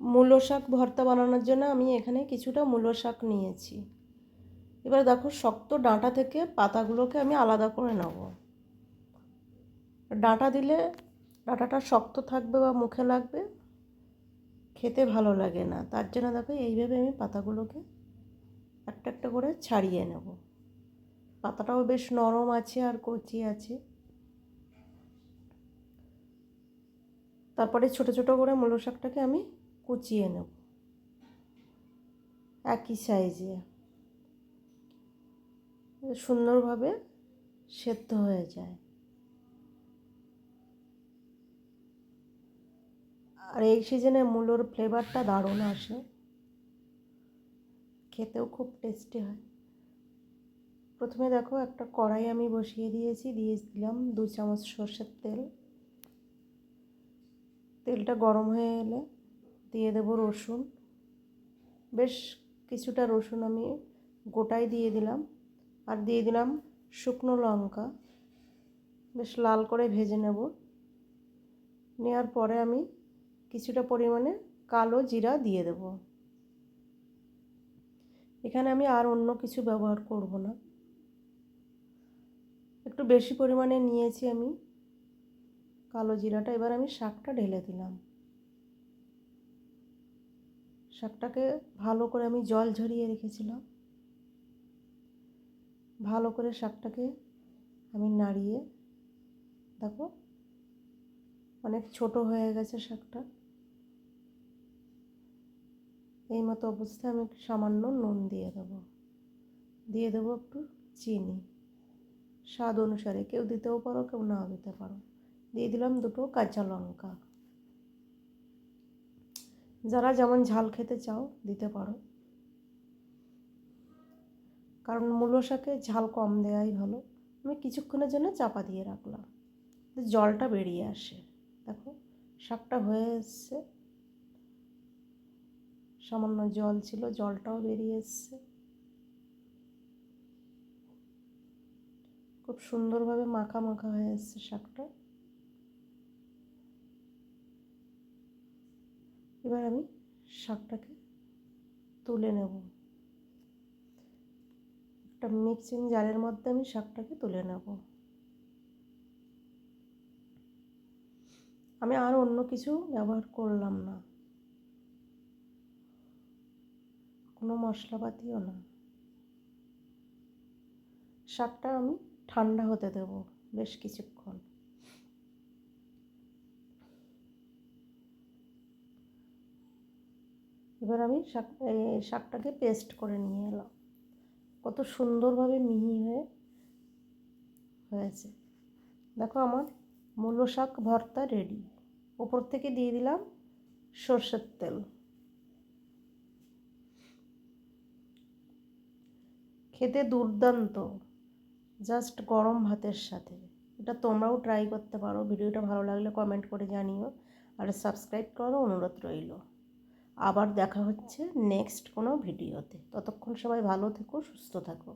মূলো শাক ভর্তা বানানোর জন্য আমি এখানে কিছুটা মূলো শাক নিয়েছি। এবার দেখো শক্ত ডাঁটা থেকে পাতাগুলোকে আমি আলাদা করে নেব। ডাঁটা দিলে ডাঁটাটা শক্ত থাকবে বা মুখে লাগবে, খেতে ভালো লাগে না। তার জন্য দেখো এইভাবে আমি পাতাগুলোকে একটা একটা করে ছাড়িয়ে নেব। পাতাটাও বেশ নরম আছে আর কচি আছে। তারপরে ছোট ছোট করে মূলো শাকটাকে আমি কুচিয়ে নেব। একই সাইজে সুন্দরভাবে সেদ্ধ হয়ে যায়। আর এই সিজনে মূলোর ফ্লেভারটা দারুণ আসে। খেতেও খুব টেস্টি হয়। প্রথমে দেখো একটা কড়াই আমি বসিয়ে দিয়েছি, দিয়ে দিলাম দু চামচ সর্ষের তেল। তেলটা গরম হয়ে এলে দিয়ে দেবো রসুন। বেশ কিছুটা রসুন আমি গোটাই দিয়ে দিলাম। আর দিয়ে দিলাম শুকনো লঙ্কা। বেশ লাল করে ভেজে নেব। নেওয়ার পরে আমি কিছুটা পরিমাণে কালো জিরা দিয়ে দেব। এখানে আমি আর অন্য কিছু ব্যবহার করব না। একটু বেশি পরিমাণে নিয়েছি আমি। কালো জিরাটা এবার আমি শাকটা ঢেলে দিলাম। শাকটাকে ভালো করে আমি জল ঝরিয়ে রেখেছিলাম। ভালো করে শাকটাকে আমি নাড়িয়ে, দেখো, অনেক ছোট হয়ে গেছে শাকটা। এই মতো অবস্থায় আমি সামান্য নুন দিয়ে দেবো। দিয়ে দেবো একটু চিনি। স্বাদ অনুসারে কেউ দিতেও পারো, কেউ নাও দিতে পারো। দিয়ে দিলাম দুটো কাঁচা লঙ্কা। যারা যেমন ঝাল খেতে চাও, দিতে পারো। কারণ মূলো শাকে ঝাল কম দেওয়াই ভালো। আমি কিছুক্ষণের জন্য চাপা দিয়ে রাখলাম। জলটা বেরিয়ে আসে। দেখো, শাকটা হয়ে এসছে। সামান্য জল ছিল, জলটাও বেরিয়ে এসছে। খুব সুন্দরভাবে মাখা মাখা হয়ে এসছে শাকটা। এবার আমি শাকটাকে তুলে নেব। একটা মিক্সিং জারের মধ্যে আমি শাকটাকে তুলে নেব। আমি আর অন্য কিছু ব্যবহার করলাম না। কোনো মশলাপাতিও না। শাকটা আমি ঠান্ডা হতে দেব বেশ কিছুক্ষণ। এবার আমি শাক শাকটাকে পেস্ট করে নিয়ে এলাম। কত সুন্দরভাবে মিহি হয়ে, হয়েছে। দেখো আমার মূলো শাক ভর্তা রেডি ওপর থেকে দিয়ে দিলাম সর্ষের তেল। খেতে দুর্দান্ত জাস্ট গরম ভাতের সাথে। এটা তোমরাও ট্রাই করতে পারো। ভিডিওটা ভালো লাগলে কমেন্ট করে জানিও। আর সাবস্ক্রাইব করারও অনুরোধ রইল। আবার দেখা হচ্ছে নেক্সট কোনো ভিডিওতে। ততক্ষণ সবাই ভালো থেকো সুস্থ থাকো।